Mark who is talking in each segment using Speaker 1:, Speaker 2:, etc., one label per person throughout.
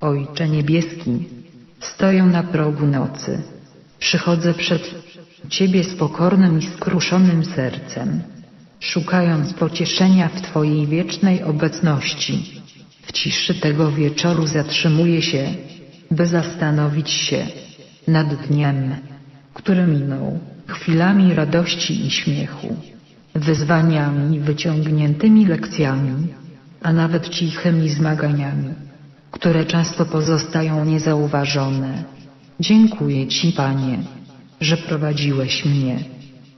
Speaker 1: Ojcze Niebieski, stoję na progu nocy. Przychodzę przed Ciebie z pokornym i skruszonym sercem, szukając pocieszenia w Twojej wiecznej obecności. W ciszy tego wieczoru zatrzymuję się, by zastanowić się nad dniem, który minął, chwilami radości i śmiechu, wyzwaniami, wyciągniętymi lekcjami, a nawet cichymi zmaganiami, które często pozostają niezauważone. Dziękuję Ci, Panie, że prowadziłeś mnie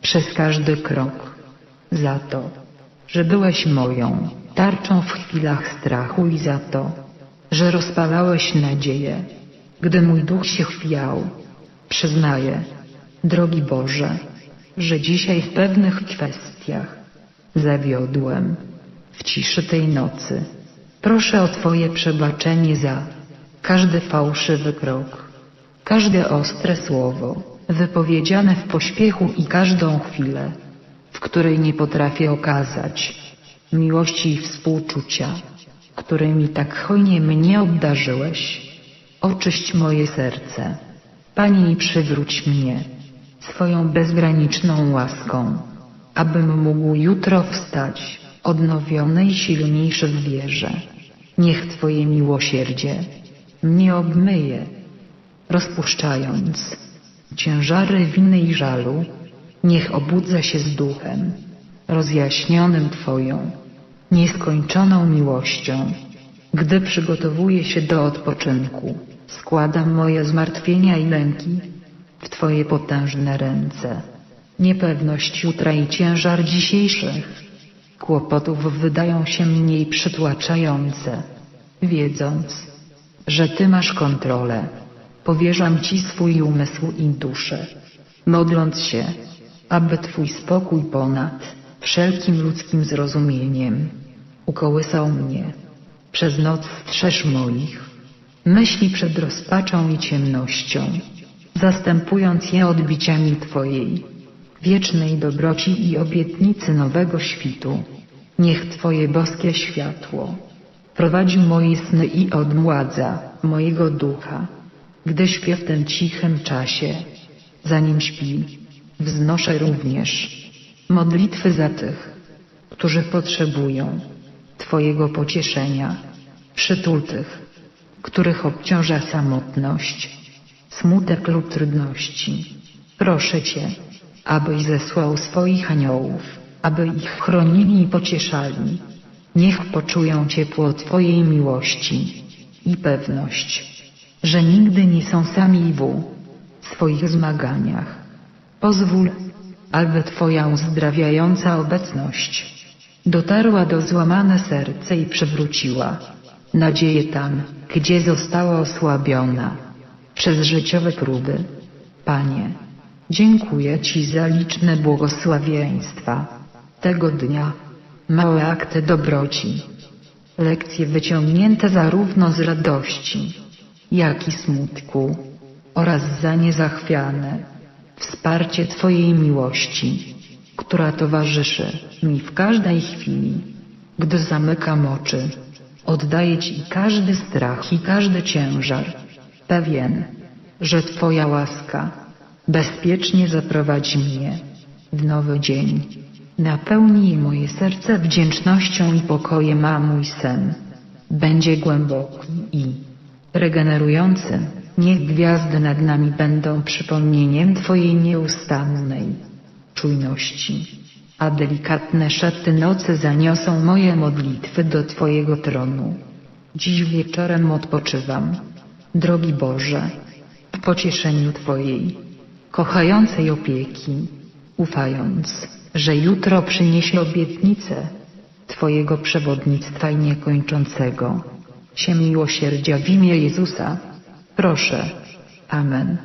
Speaker 1: przez każdy krok, za to, że byłeś moją tarczą w chwilach strachu i za to, że rozpalałeś nadzieję, gdy mój duch się chwiał. Przyznaję, drogi Boże, że dzisiaj w pewnych kwestiach zawiodłem w ciszy tej nocy. Proszę o Twoje przebaczenie za każdy fałszywy krok, każde ostre słowo wypowiedziane w pośpiechu i każdą chwilę, w której nie potrafię okazać miłości i współczucia, którymi tak hojnie mnie obdarzyłeś. Oczyść moje serce, Panie i przywróć mnie swoją bezgraniczną łaską, abym mógł jutro wstać odnowiony i silniejszy w wierze. Niech Twoje miłosierdzie mnie obmyje, rozpuszczając ciężary winy i żalu, niech obudza się z duchem, rozjaśnionym Twoją nieskończoną miłością. Gdy przygotowuję się do odpoczynku, składam moje zmartwienia i lęki w Twoje potężne ręce. Niepewność jutra i ciężar dzisiejszych kłopotów wydają się mniej przytłaczające, wiedząc, że Ty masz kontrolę. Powierzam Ci swój umysł i duszę, modląc się, aby Twój spokój ponad wszelkim ludzkim zrozumieniem ukołysał mnie. Przez noc strzeż moich myśli przed rozpaczą i ciemnością, zastępując je odbiciami Twojej wiecznej dobroci i obietnicy nowego świtu. Niech Twoje boskie światło prowadzi moje sny i odmładza mojego ducha, gdy śpię w tym cichym czasie, zanim śpi, wznoszę również modlitwy za tych, którzy potrzebują Twojego pocieszenia, przytul tych, których obciąża samotność, smutek lub trudności. Proszę Cię, abyś zesłał swoich aniołów, aby ich chronili i pocieszali. Niech poczują ciepło Twojej miłości i pewność, że nigdy nie są sami w swoich zmaganiach. Pozwól, aby Twoja uzdrawiająca obecność dotarła do złamane serce i przywróciła nadzieję tam, gdzie została osłabiona przez życiowe próby. Panie, dziękuję Ci za liczne błogosławieństwa tego dnia, małe akty dobroci, lekcje wyciągnięte zarówno z radości, jak i smutku oraz za niezachwiane wsparcie Twojej miłości, która towarzyszy mi w każdej chwili, gdy zamykam oczy. Oddaję Ci każdy strach i każdy ciężar, pewien, że Twoja łaska bezpiecznie zaprowadzi mnie w nowy dzień. Napełnij moje serce wdzięcznością i pokojem, a mój sen będzie głęboki i regenerujący. Niech gwiazdy nad nami będą przypomnieniem Twojej nieustannej czujności, a delikatne szepty nocy zaniosą moje modlitwy do Twojego tronu. Dziś wieczorem odpoczywam, drogi Boże, w pocieszeniu Twojej kochającej opieki, ufając, że jutro przyniesie obietnicę Twojego przewodnictwa i niekończącego się miłosierdzia w imię Jezusa. Proszę. Amen.